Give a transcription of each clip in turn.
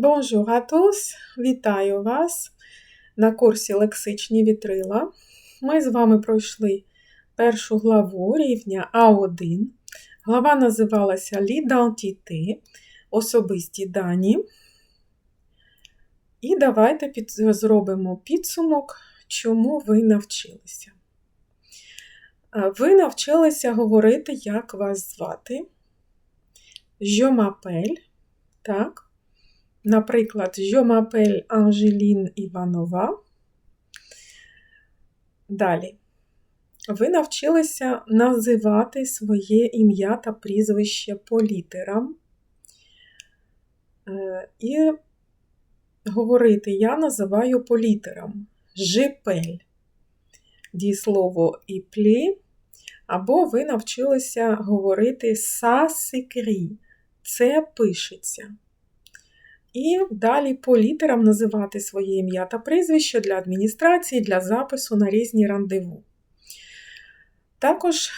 Bonjour à tous! Вітаю вас на курсі Лексичні вітрила. Ми з вами пройшли першу главу рівня А1. Глава називалася L'identité, особисті дані. І давайте під... зробимо підсумок, чому ви навчилися. Ви навчилися говорити, як вас звати. Je m'appelle, так. Наприклад, Je m'appelle Angeline Іванова. Далі. Ви навчилися називати своє ім'я та прізвище по літерам. І говорити я називаю по літерам. Жипель. Дієслово і плі. Або ви навчилися говорити са секрі. Це пишеться. І далі по літерам називати своє ім'я та прізвище для адміністрації, для запису на різні рандеву. Також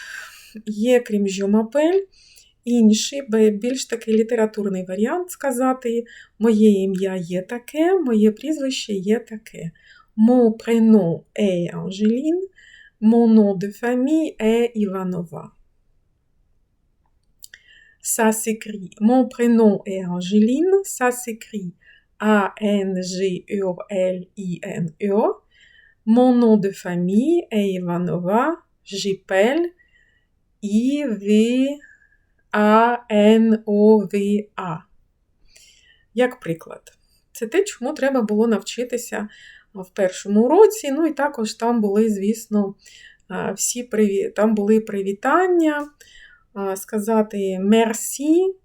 є, крім жомапель, інший, більш такий літературний варіант сказати: Моє ім'я є таке, моє прізвище є таке. Mon prénom est Angéline, mon nom de famille est Ivanova. Ça s'écrit, mon prénom est Angéline, ça s'écrit A-N-G-E-L-I-N-E. Mon nom de famille est Ivanova, j'appelle I-V-A-N-O-V-А. Як приклад. Це те, чому треба було навчитися в першому уроці. Ну і також там були, звісно, всі приві... там були привітання сказати мерсі.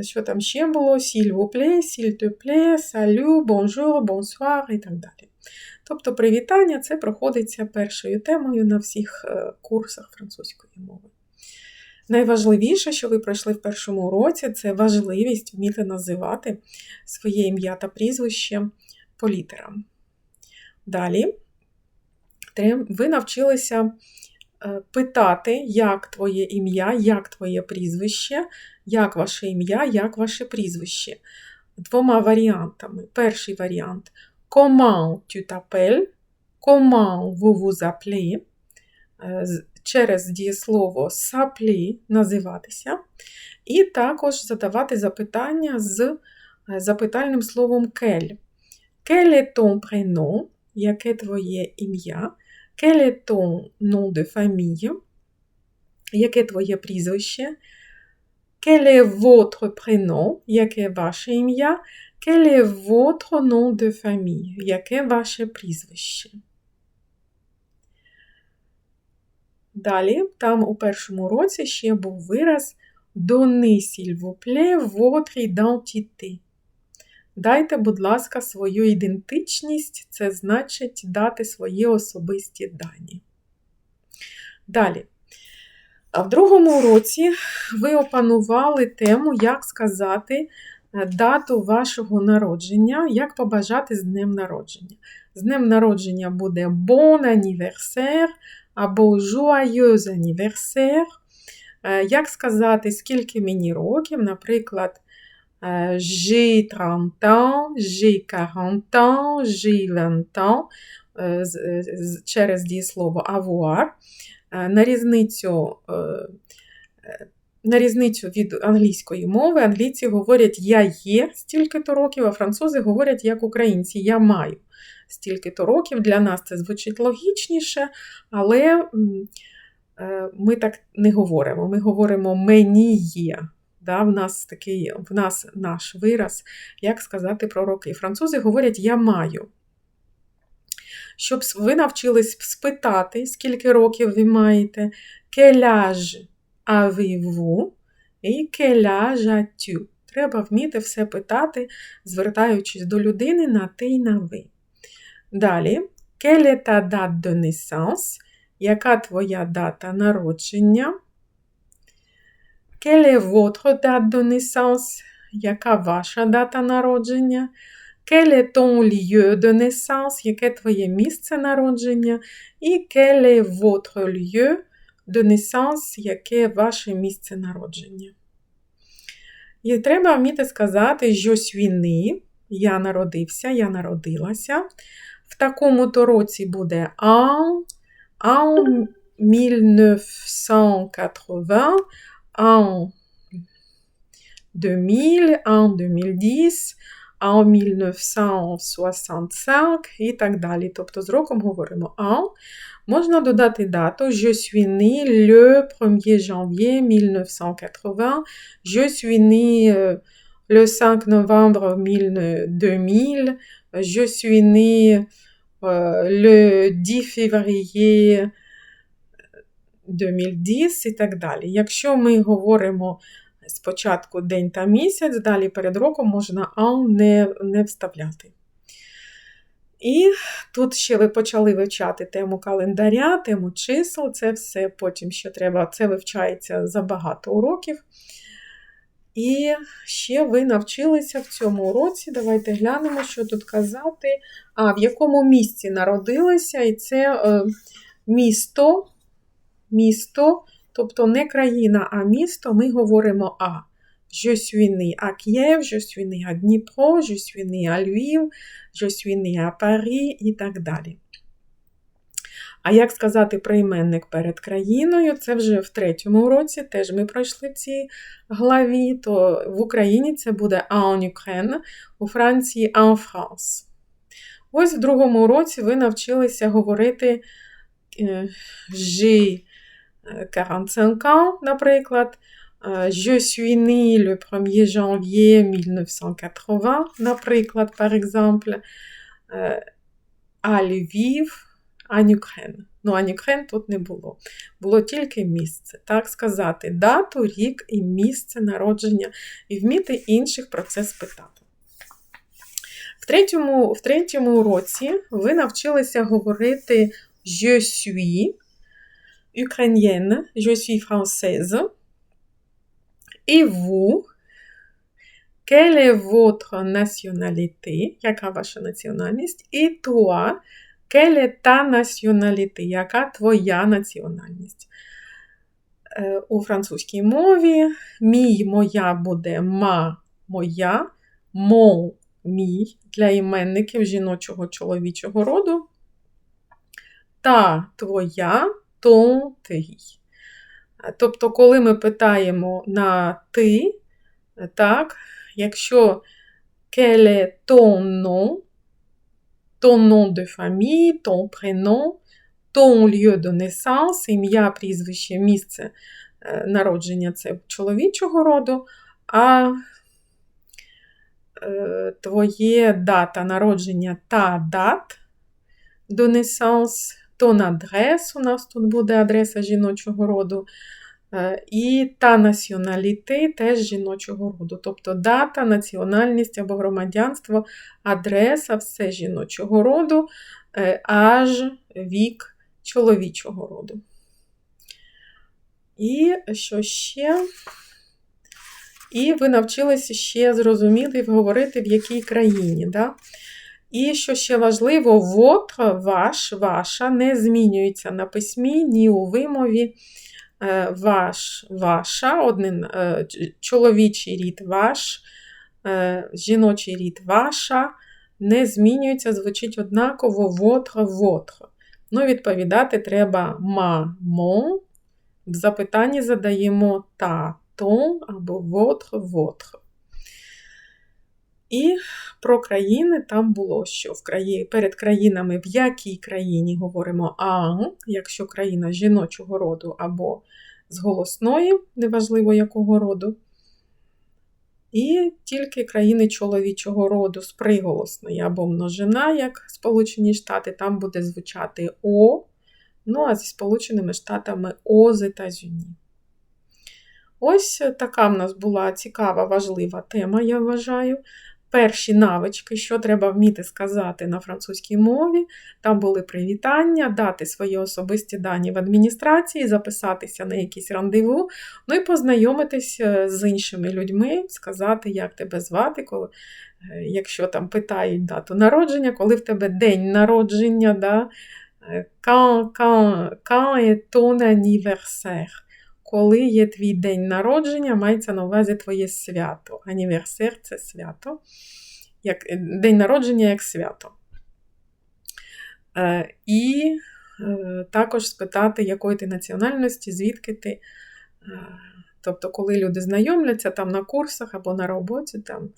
Що там ще було? S'il vous plaît, s'il te salut, bonjour, bonsoir і так далі. Тобто привітання це проходиться першою темою на всіх курсах французької мови. Найважливіше, що ви пройшли в першому уроці, це важливість вміти називати своє ім'я та прізвище по літерам. Далі ви навчилися питати, як твоє ім'я, як твоє прізвище, як ваше ім'я, як ваше прізвище. Двома варіантами. Перший варіант Comment tu t'appelles? Comment vous vous appelez? Через дієслово s'appeler називатися. І також задавати запитання з запитальним словом quel. Quel est ton prénom? Яке твоє ім'я? Quel est ton nom de famille? Яке твоє прізвище? Quel est votre prénom? Яке ваше ім'я? Quel est votre nom de famille? Яке ваше прізвище? Далі, там у першому році ще був вираз Donnez, s'il vous plaît, votre identité. Дайте, будь ласка, свою ідентичність, це значить дати свої особисті дані. Далі. А в другому уроці ви опанували тему, як сказати дату вашого народження, як побажати з днем народження. З днем народження буде bon anniversaire або joyeux anniversaire. Як сказати, скільки мені років, наприклад, j'ai 30 ans, j'ai 40 ans, j'ai 20 ans через дієслово avoir. На різницю, на різницю від англійської мови англійці говорять я є стільки-то років, а французи говорять, як українці, я маю стільки-то років. Для нас це звучить логічніше, але ми так не говоримо. Ми говоримо мені є. Да, В нас такий, в нас наш вираз, як сказати про роки. Французи говорять я маю. Щоб ви навчились спитати, скільки років ви маєте, âge avez-vous і âge. Треба вміти все питати, звертаючись до людини на ти й на ви. Далі, ta date de naissance? Яка твоя дата народження? Quelle est votre date de naissance? Яка ваша дата народження? Quel est ton lieu de naissance? Яке твоє місце народження? І quel est votre lieu de naissance? Яке ваше місце народження? І треба вміти сказати suis né, я народився, я народилася. В такому-то році буде en, en 1980, en 2000, en 2010, en 1965 і так далі. Тобто з роком говоримо en. Можна додати дату Je suis né le 1er janvier 1980. Je suis né euh, le 5 novembre 2000. Je suis né euh, le 10 février 2010 і так далі. Якщо ми говоримо спочатку день та місяць, далі перед роком можна «en» не, не вставляти. І тут ще ви почали вивчати тему календаря, тему чисел, це все потім ще треба, це вивчається за багато уроків. І ще ви навчилися в цьому уроці. Давайте глянемо, що тут казати. А, в якому місці народилися, і це е, місто, місто, тобто не країна, а місто, ми говоримо А. Je suis né à Kiev, je suis né à Dnipro, je suis né à Lviv, je suis né à Paris і так далі. А як сказати прийменник перед країною, це вже в третьому уроці, теж ми пройшли в цій главі, то в Україні це буде en Ukraine, у Франції en France. Ось в другому уроці ви навчилися говорити j'ai 45 ans, наприклад. Je suis né le 1er janvier 1980, наприклад, par exemple, à Lviv, en Ukraine. Ну, en Ukraine тут не було. Було тільки місце. Так сказати, дату, рік і місце народження, і вміти інших про це спитати. В третьому, в третьому уроці ви навчилися говорити Je suis ukrainienne, je suis française. Et vous, quelle est votre nationalité? Яка ваша національність? І toi, quelle est ta nationalité? Яка твоя національність? У французькій мові мій, моя буде ма, моя, мон, мій для іменників жіночого чоловічого роду. Та твоя, тон, твій. Тобто, коли ми питаємо на ти, так, якщо quel ton nom, ton nom de famille, ton prénom, ton lieu ім'я, прізвище, місце народження це чоловічого роду, а твоє дата народження та дат de naissance, тон адрес, у нас тут буде адреса жіночого роду, і та націоналіти теж жіночого роду. Тобто дата, національність або громадянство, адреса, все жіночого роду, аж вік чоловічого роду. І що ще? І ви навчилися ще зрозуміти говорити, в якій країні. Да? І що ще важливо, вот ваш, ваша не змінюється на письмі, ні у вимові. Ваш, ваша, один чоловічий рід ваш, жіночий рід ваша, не змінюється, звучить однаково вотро, вотро. Ну, відповідати треба ма, мон. В запитанні задаємо та, тон або вотро, вотро. І про країни там було, що в краї... перед країнами, в якій країні говоримо а, якщо країна жіночого роду або з голосної, неважливо якого роду. І тільки країни чоловічого роду з приголосної або множина, як Сполучені Штати, там буде звучати О, ну а зі Сполученими Штатами Ози та Зюні. Ось така в нас була цікава, важлива тема, я вважаю перші навички, що треба вміти сказати на французькій мові. Там були привітання, дати свої особисті дані в адміністрації, записатися на якісь рандеву, ну і познайомитися з іншими людьми, сказати, як тебе звати, коли, е, якщо там питають дату народження, коли в тебе день народження. да, Quand, quand, quand est ton anniversaire? Коли є твій день народження, мається на увазі твоє свято. Аніверсер це свято. Як, День народження як свято. Е, І е, також спитати, якої ти національності, звідки ти. Е, Тобто, коли люди знайомляться там на курсах або на роботі, там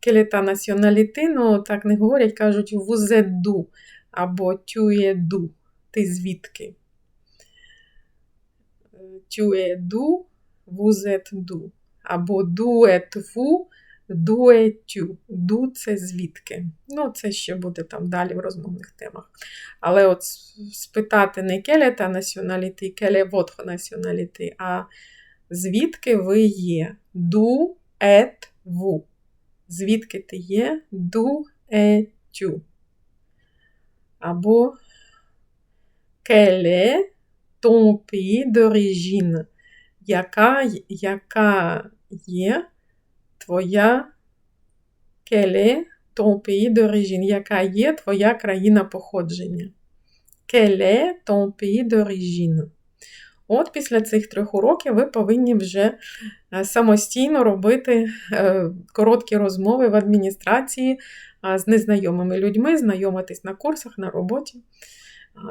келета націоналіти, ну так не говорять, кажуть вузеду або тюєду. Ти звідки? Тюєду, вузетду. Або дуетву, дуетю. Ду це звідки. Ну, це ще буде там далі в розмовних темах. Але от спитати не келе та націоналіти, келе вотхо націоналіти, а звідки ви є? Ду ет ву. Звідки ти є? Ду етю. Або келе ton pays d'origine, яка, яка є твоя келе ton pays d'origine, яка є твоя країна походження. Келе ton pays d'origine. От після цих трьох уроків ви повинні вже самостійно робити короткі розмови в адміністрації з незнайомими людьми, знайомитись на курсах, на роботі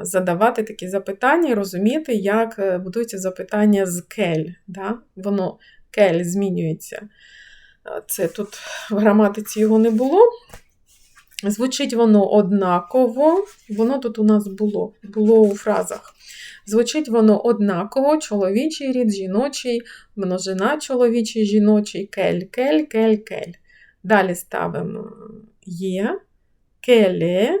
задавати такі запитання і розуміти, як е, будується запитання з кель. Да? Воно кель змінюється. Це тут в граматиці його не було. Звучить воно однаково, воно тут у нас було, було у фразах. Звучить воно однаково, чоловічий рід, жіночий, множина чоловічий, жіночий, кель, кель, кель, кель. Далі ставимо є, келе,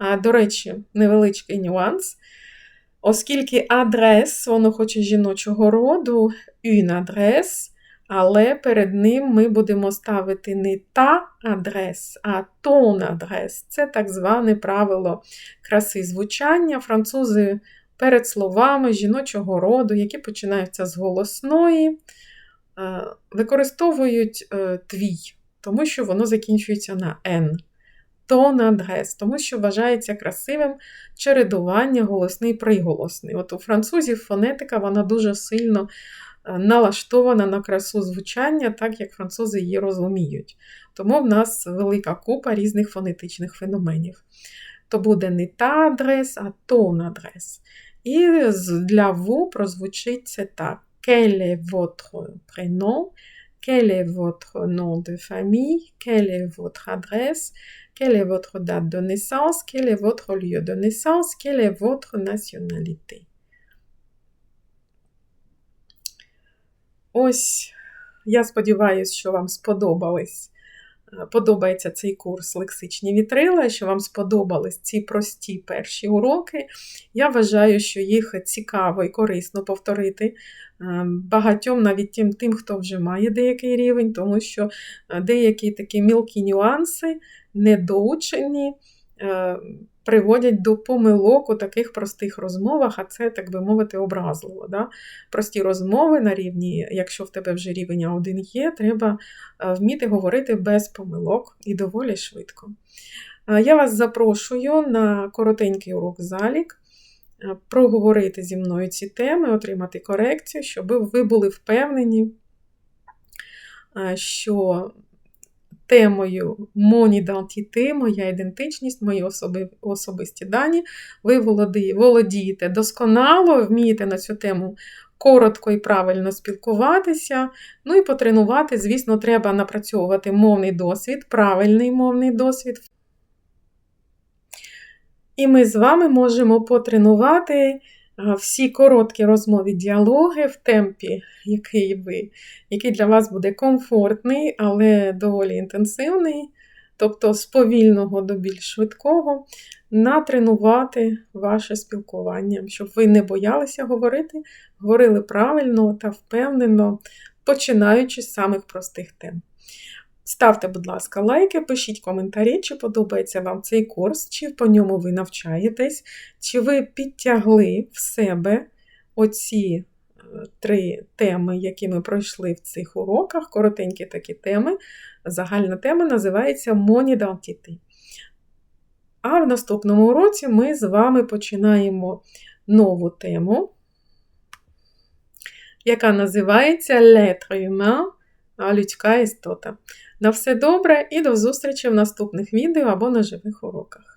А, До речі, невеличкий нюанс. Оскільки адрес, воно хоче жіночого роду, une адрес, але перед ним ми будемо ставити не та адрес, а тон адрес. Це так зване правило краси звучання. Французи перед словами жіночого роду, які починаються з голосної, використовують е, твій, тому що воно закінчується на N тон адрес, тому що вважається красивим чередування голосний приголосний. От у французів фонетика вона дуже сильно е, налаштована на красу звучання, так як французи її розуміють. Тому в нас велика купа різних фонетичних феноменів. То буде не та адрес, а тон адрес. І для ву прозвучить це так. Quel est votre prénom? Quel est votre nom de famille? Quelle est votre adresse? Quelle est votre date de naissance Quel est votre lieu de naissance Quelle est votre nationalité Ось, я сподіваюся, що вам сподобались. Подобається цей курс лексичні вітрила, що вам сподобались ці прості перші уроки. Я вважаю, що їх цікаво і корисно повторити багатьом, навіть тим, тим, хто вже має деякий рівень, тому що деякі такі мілкі нюанси недоучені, е, приводять до помилок у таких простих розмовах, а це, так би мовити, образливо. Да? Прості розмови на рівні, якщо в тебе вже рівень А1 є, треба е, вміти говорити без помилок і доволі швидко. Е, я вас запрошую на коротенький урок залік. Проговорити зі мною ці теми, отримати корекцію, щоб ви були впевнені, що темою монідантіти, моя ідентичність, мої особи, особисті дані. Ви володієте досконало, вмієте на цю тему коротко і правильно спілкуватися. Ну і потренувати, звісно, треба напрацьовувати мовний досвід, правильний мовний досвід. І ми з вами можемо потренувати всі короткі розмові діалоги в темпі, який ви, який для вас буде комфортний, але доволі інтенсивний. тобто з повільного до більш швидкого, натренувати ваше спілкування, щоб ви не боялися говорити, говорили правильно та впевнено, починаючи з самих простих тем. Ставте, будь ласка, лайки, пишіть коментарі, чи подобається вам цей курс, чи по ньому ви навчаєтесь, чи ви підтягли в себе оці е, три теми, які ми пройшли в цих уроках, коротенькі такі теми. Загальна тема називається Монідалтіти. А в наступному уроці ми з вами починаємо нову тему, яка називається L'être humain, людська істота. На все добре і до зустрічі в наступних відео або на живих уроках.